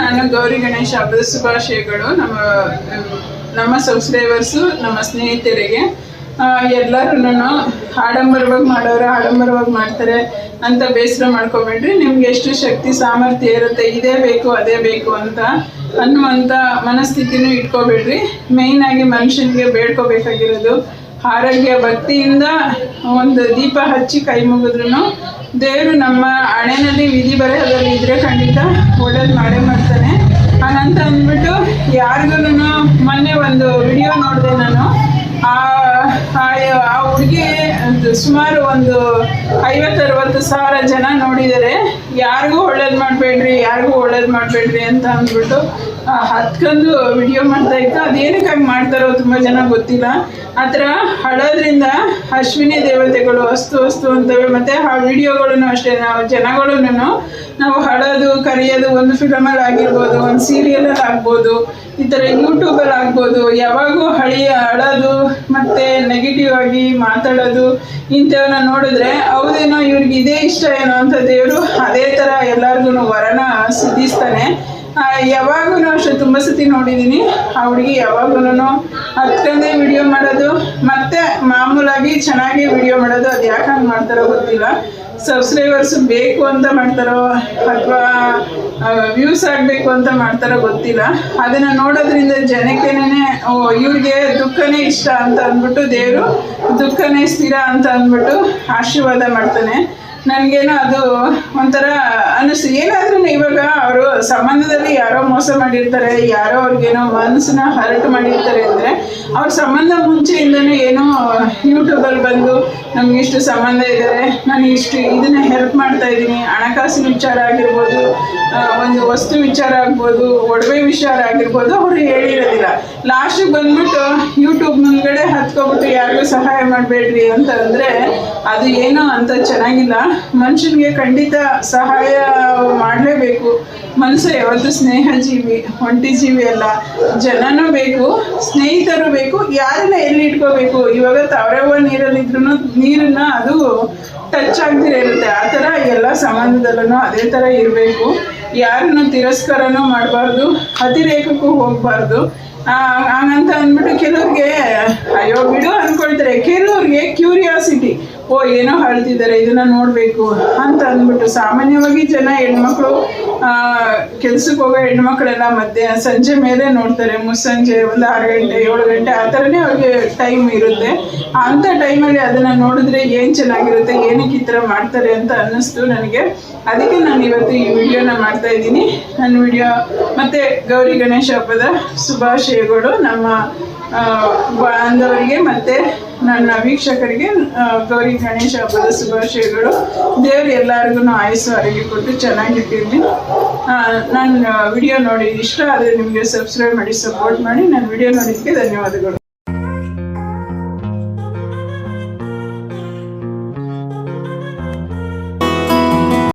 ನಾನು ಗೌರಿ ಗಣೇಶ ಹಬ್ಬದ ಶುಭಾಶಯಗಳು. ನಮ್ಮ ನಮ್ಮ ಸಬ್ಸ್ಕ್ರೈಬರ್ಸು, ನಮ್ಮ ಸ್ನೇಹಿತರಿಗೆ. ಎಲ್ಲರೂ ಆಡಂಬರವಾಗಿ ಮಾಡೋರು ಆಡಂಬರವಾಗಿ ಮಾಡ್ತಾರೆ ಅಂತ ಬೇಸರ ಮಾಡ್ಕೊಬೇಡ್ರಿ. ನಿಮ್ಗೆ ಎಷ್ಟು ಶಕ್ತಿ, ಸಾಮರ್ಥ್ಯ ಇರುತ್ತೆ, ಇದೇ ಬೇಕು, ಅದೇ ಬೇಕು ಅಂತ ಅನ್ನುವಂಥ ಮನಸ್ಥಿತಿನೂ ಇಟ್ಕೋಬೇಡ್ರಿ. ಮೇಯ್ನಾಗಿ ಮನುಷ್ಯನಿಗೆ ಬೇಡ್ಕೋಬೇಕಾಗಿರೋದು ಆರೋಗ್ಯ ಭಕ್ತಿಯಿಂದ ಒಂದು ದೀಪ ಹಚ್ಚಿ ಕೈ ಮುಗಿದ್ರು ದೇವರು ನಮ್ಮ ಹಣೆಯಲ್ಲಿ ವಿಧಿ ಬರಹದಲ್ಲಿ ಇದ್ರೆ ಖಂಡಿತ ಒಳ್ಳೇದು ಮಾಡೇ ಮಾಡ್ತಾನೆ. ಹಾಗಂತ ಅಂದ್ಬಿಟ್ಟು ಯಾರಿಗೂ ಮೊನ್ನೆ ಒಂದು ವಿಡಿಯೋ ನೋಡಿದೆ ನಾನು. ಆ ಹುಡುಗಿ ಸುಮಾರು ಒಂದು ಐವತ್ತು ಅರವತ್ತು ಸಾವಿರ ಜನ ನೋಡಿದ್ದಾರೆ ಯಾರಿಗೂ ಒಳ್ಳೇದು ಮಾಡಬೇಡ್ರಿ, ಯಾರಿಗೂ ಒಳ್ಳೇದು ಮಾಡಬೇಡ್ರಿ ಅಂತ ಅಂದ್ಬಿಟ್ಟು ಹತ್ಕೊಂಡು ವಿಡಿಯೋ ಮಾಡ್ತಾ ಇತ್ತು. ಅದೇನಕ್ಕೆ ಹಂಗೆ ಮಾಡ್ತಾರೋ ತುಂಬ ಜನ ಗೊತ್ತಿಲ್ಲ. ಆ ಥರ ಹಳೋದ್ರಿಂದ ಅಶ್ವಿನಿ ದೇವತೆಗಳು ಅಸ್ತು ಅಸ್ತು ಅಂತವೆ. ಮತ್ತು ಆ ವಿಡಿಯೋಗಳನ್ನು ಅಷ್ಟೇ, ನಾವು ಜನಗಳನ್ನು ನಾವು ಹಳೋದು ಕರೆಯೋದು ಒಂದು ಫಿಲಮಲ್ಲಿ ಆಗಿರ್ಬೋದು, ಒಂದು ಸೀರಿಯಲಲ್ಲಿ ಆಗ್ಬೋದು, ಈ ಥರ ಯೂಟ್ಯೂಬಲ್ಲಿ ಆಗ್ಬೋದು ಯಾವಾಗೂ ಹಳಿ ಅಳೋದು ಮತ್ತು ನೆಗೆಟಿವ್ ಆಗಿ ಮಾತಾಡೋದು ಇಂಥವನ್ನ ನೋಡಿದ್ರೆ ಹೌದೇನೋ ಇವ್ರಿಗೆ ಇದೇ ಇಷ್ಟ ಏನೋ ಅಂತ ದೇವರು ಅದೇ ಥರ ಎಲ್ಲರಿಗೂ ವರನ ಸಿದ್ಧಿಸ್ತಾನೆ. ಯಾವಾಗೂ ಅಷ್ಟೇ, ತುಂಬ ಸತಿ ನೋಡಿದ್ದೀನಿ ಆ ಹುಡುಗಿ ಯಾವಾಗೂ ಹತ್ತನೇ ವಿಡಿಯೋ ಮಾಡೋದು, ಮತ್ತೆ ಮಾಮೂಲಾಗಿ ಚೆನ್ನಾಗಿ ವಿಡಿಯೋ ಮಾಡೋದು ಅದು ಯಾಕೆ ಹಂಗೆ ಮಾಡ್ತಾರೋ ಗೊತ್ತಿಲ್ಲ. ಸಬ್ಸ್ಕ್ರೈಬರ್ಸ್ ಬೇಕು ಅಂತ ಮಾಡ್ತಾರೋ ಅಥವಾ ವ್ಯೂಸ್ ಆಗಬೇಕು ಅಂತ ಮಾಡ್ತಾರೋ ಗೊತ್ತಿಲ್ಲ. ಅದನ್ನು ನೋಡೋದ್ರಿಂದ ಜನಕ್ಕೇನೆ, ಓ, ಇವ್ರಿಗೆ ದುಃಖನೇ ಇಷ್ಟ ಅಂತ ಅಂದ್ಬಿಟ್ಟು ದೇವರು ದುಃಖನೇ ಸ್ಥಿರ ಅಂತ ಅಂದ್ಬಿಟ್ಟು ಆಶೀರ್ವಾದ ಮಾಡ್ತಾನೆ. ನನಗೇನೋ ಅದು ಒಂಥರ ಅನ್ನಿಸ್ತು ಏನಾದ್ರೂ ಇವಾಗ ಅವರು ಸಂಬಂಧದಲ್ಲಿ ಯಾರೋ ಮೋಸ ಮಾಡಿರ್ತಾರೆ, ಯಾರೋ ಅವ್ರಿಗೇನೋ ಮನಸ್ಸನ್ನ ಹರಟ್ ಮಾಡಿರ್ತಾರೆ ಅಂದರೆ ಅವ್ರ ಸಂಬಂಧ ಮುಂಚೆಯಿಂದನೂ ಏನೋ ಯೂಟ್ಯೂಬಲ್ಲಿ ಬಂದು ನಮ್ಗೆ ಇಷ್ಟು ಸಂಬಂಧ ಇದ್ದಾರೆ ನಾನು ಇಷ್ಟು ಇದನ್ನ ಹೆಲ್ಪ್ ಮಾಡ್ತಾ ಇದ್ದೀನಿ, ಹಣಕಾಸಿನ ವಿಚಾರ ಆಗಿರ್ಬೋದು ಒಂದು ವಸ್ತು ವಿಚಾರ ಆಗ್ಬೋದು, ಒಡವೆ ವಿಚಾರ ಆಗಿರ್ಬೋದು, ಅವರು ಹೇಳಿರೋದಿಲ್ಲ. ಲಾಸ್ಟಿಗೆ ಬಂದ್ಬಿಟ್ಟು ಯೂಟ್ಯೂಬ್ ಮುಂದ್ಗಡೆ ಹತ್ಕೊಬಿಟ್ಟು ಯಾರಿಗೂ ಸಹಾಯ ಮಾಡಬೇಡ್ರಿ ಅಂತ ಅಂದರೆ ಅದು ಏನೋ ಅಂತ ಚೆನ್ನಾಗಿಲ್ಲ. ಮನುಷ್ಯನಿಗೆ ಖಂಡಿತ ಸಹಾಯ ಮಾಡಲೇಬೇಕು. ಮನುಷ್ಯ ಯಾವತ್ತೂ ಸ್ನೇಹ ಜೀವಿ ಒಂಟಿ ಜೀವಿ ಅಲ್ಲ. ಜನನೂ ಬೇಕು, ಸ್ನೇಹಿತರು ಬೇಕು, ಯಾರನ್ನ ಎಲ್ಲಿ ಇಟ್ಕೋಬೇಕು? ಇವಾಗ ತವರವ ನೀರಲ್ಲಿದ್ರು ನೀರನ್ನ ಅದು ಟಚ್ ಆಗ್ದಿರ ಇರುತ್ತೆ. ಆ ಥರ ಎಲ್ಲ ಸಂಬಂಧದಲ್ಲೂ ಅದೇ ಥರ ಇರಬೇಕು. ಯಾರನ್ನು ತಿರಸ್ಕಾರನೂ ಮಾಡಬಾರ್ದು, ಅತಿರೇಕಕ್ಕೂ ಹೋಗಬಾರ್ದು. ಹಂಗಂತ ಅಂದ್ಬಿಟ್ಟು ಕೆಲವ್ರಿಗೆ, ಅಯ್ಯೋ, ಬಿಡು ಅನ್ಕೊಳ್ತಾರೆ. ಕೆಲವ್ರಿಗೆ ಕ್ಯೂರಿಯಾಸಿಟಿ ಓ, ಏನೋ ಹೇಳ್ತಿದ್ದಾರೆ, ಇದನ್ನ ನೋಡಬೇಕು ಅಂತ ಅಂದ್ಬಿಟ್ಟು ಸಾಮಾನ್ಯವಾಗಿ ಜನ ಹೆಣ್ಮಕ್ಳು ಕೆಲ್ಸಕ್ಕೆ ಹೋಗೋ ಹೆಣ್ಮಕ್ಳೆಲ್ಲ ಮಧ್ಯೆ, ಸಂಜೆ ಮೇಲೆ ನೋಡ್ತಾರೆ, ಮುಸ್ಸಂಜೆ ಒಂದು ಆರು ಗಂಟೆ, ಏಳು ಗಂಟೆ, ಆ ಥರನೇ ಅವ್ರಿಗೆ ಟೈಮ್ ಇರುತ್ತೆ. ಅಂಥ ಟೈಮಲ್ಲಿ ಅದನ್ನು ನೋಡಿದ್ರೆ ಏನು ಚೆನ್ನಾಗಿರುತ್ತೆ, ಏನಕ್ಕೆ ಈ ಥರ ಮಾಡ್ತಾರೆ ಅಂತ ಅನ್ನಿಸ್ತು ನನಗೆ. ಅದಕ್ಕೆ ನಾನು ಇವತ್ತು ಈ ವಿಡಿಯೋನ ಮಾಡ್ತಾ ಇದ್ದೀನಿ. ನನ್ನ ವಿಡಿಯೋ ಮತ್ತು ಗೌರಿ ಗಣೇಶ ಹಬ್ಬದ ಶುಭಾಶಯಗಳು ನಮ್ಮ ಬಾಂಧವರಿಗೆ ಮತ್ತು ನನ್ನ ವೀಕ್ಷಕರಿಗೆ ಗೌರಿ ಗಣೇಶ ಹಬ್ಬದ ಶುಭಾಶಯಗಳು. ದೇವರು ಎಲ್ಲರಿಗೂ ಆಯಸ್ಸು, ಆರೋಗ್ಯ ಕೊಟ್ಟು ಚೆನ್ನಾಗಿಟ್ಟಿರಲಿ ನನ್ನ ವಿಡಿಯೋ ನೋಡಿ ಇಷ್ಟ ಆದರೆ ನಿಮಗೆ ಸಬ್ಸ್ಕ್ರೈಬ್ ಮಾಡಿ ಸಪೋರ್ಟ್ ಮಾಡಿ. ನನ್ನ ವಿಡಿಯೋ ನೋಡಿದ್ದಕ್ಕೆ ಧನ್ಯವಾದಗಳು.